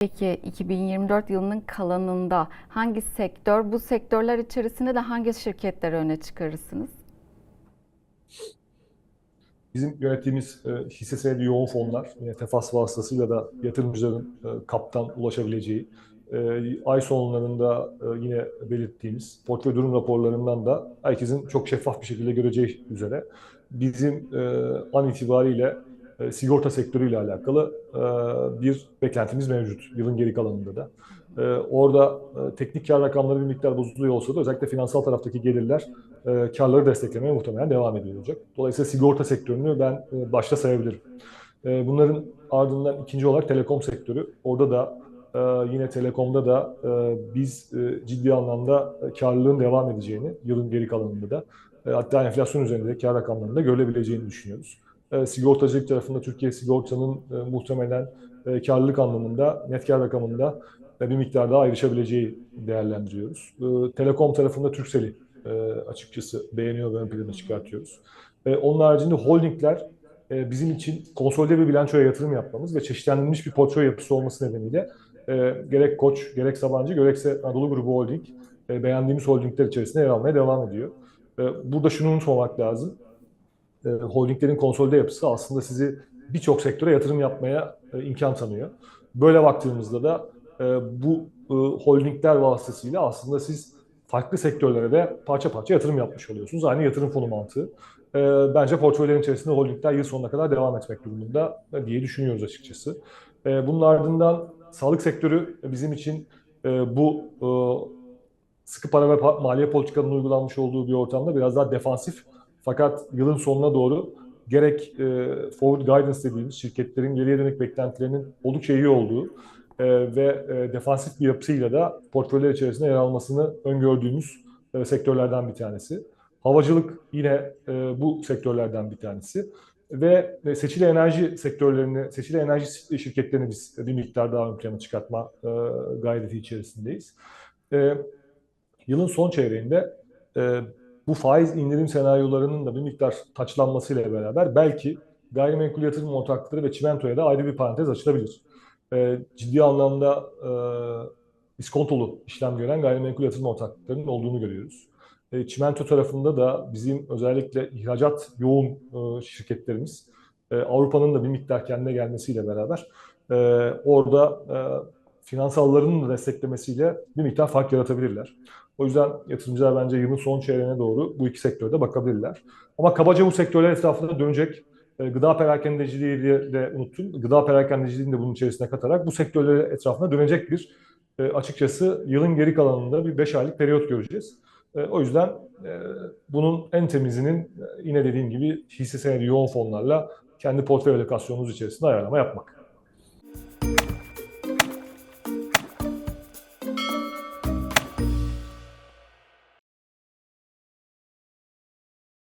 Peki 2024 yılının kalanında hangi sektör, bu sektörler içerisinde de hangi şirketleri öne çıkarırsınız? Bizim yönettiğimiz e, hisse senedi yoğun fonlar, yine tefas vasıtasıyla da yatırımcıların e, kaptan ulaşabileceği, e, ay sonlarında e, yine belirttiğimiz portföy durum raporlarından da herkesin çok şeffaf bir şekilde göreceği üzere bizim e, an itibariyle e, sigorta sektörüyle alakalı e, bir beklentimiz mevcut yılın geri kalanında da. E, orada e, teknik kar rakamları bir miktar bozuluyor olsa da özellikle finansal taraftaki gelirler e, karları desteklemeye muhtemelen devam ediyor. Dolayısıyla sigorta sektörünü ben e, başta sayabilirim. E, bunların ardından ikinci olarak telekom sektörü. Orada da e, yine telekomda da e, biz e, ciddi anlamda e, karlılığın devam edeceğini yılın geri kalanında da e, hatta enflasyon üzerinde de kar rakamlarında görülebileceğini düşünüyoruz. E, sigortacılık tarafında Türkiye Sigorta'nın e, muhtemelen e, karlılık anlamında, net kar rakamında e, bir miktar daha ayrışabileceği değerlendiriyoruz. Telekom tarafında Turkcell'i e, açıkçası beğeniyor ve ön plana çıkartıyoruz. Onun haricinde holdingler bizim için konsolide bir bilançoya yatırım yapmamız ve çeşitlendirilmiş bir portföy yapısı olması nedeniyle gerek Koç, gerek Sabancı, gerekse Anadolu Grubu Holding beğendiğimiz holdingler içerisinde yer almaya devam ediyor. Burada şunu unutmamak lazım. E, holdinglerin konsolide yapısı aslında sizi birçok sektöre yatırım yapmaya e, imkan tanıyor. Böyle baktığımızda da e, bu holdingler vasıtasıyla aslında siz farklı sektörlere de parça parça yatırım yapmış oluyorsunuz. Aynı yatırım fonu mantığı. Bence portföylerin içerisinde holdingler yıl sonuna kadar devam etmek durumunda diye düşünüyoruz açıkçası. E, bunun ardından sağlık sektörü bizim için bu sıkı para ve maliye politikanın uygulanmış olduğu bir ortamda biraz daha defansif fakat yılın sonuna doğru gerek e, forward guidance dediğimiz şirketlerin geriye dönük beklentilerinin oldukça iyi olduğu e, ve e, defansif bir yapısıyla da portföyler içerisinde yer almasını öngördüğümüz e, sektörlerden bir tanesi. Havacılık yine e, bu sektörlerden bir tanesi. Ve e, seçili enerji sektörlerini, seçili enerji şirketlerini biz bir miktar daha ön plana çıkartma e, gayreti içerisindeyiz. E, yılın son çeyreğinde e, bu faiz indirim senaryolarının da bir miktar taçlanmasıyla beraber belki gayrimenkul yatırım ortaklıkları ve çimentoya da ayrı bir parantez açılabilir. E, ciddi anlamda e, iskontolu işlem gören gayrimenkul yatırım ortaklıklarının olduğunu görüyoruz. E, çimento tarafında da bizim özellikle ihracat yoğun e, şirketlerimiz e, Avrupa'nın da bir miktar kendine gelmesiyle beraber e, orada e, finansallarının da desteklemesiyle bir miktar fark yaratabilirler. O yüzden yatırımcılar bence yılın son çeyreğine doğru bu iki sektörde bakabilirler. Ama kabaca bu sektörler etrafında dönecek e, gıda perakendeciliği de unuttum. Gıda perakendeciliğini de bunun içerisine katarak bu sektörler etrafında dönecek bir e, açıkçası yılın geri kalanında bir 5 aylık periyot göreceğiz. E, o yüzden e, bunun en temizinin yine dediğim gibi hisse senedi yoğun fonlarla kendi portföy alokasyonunuz içerisinde ayarlama yapmak.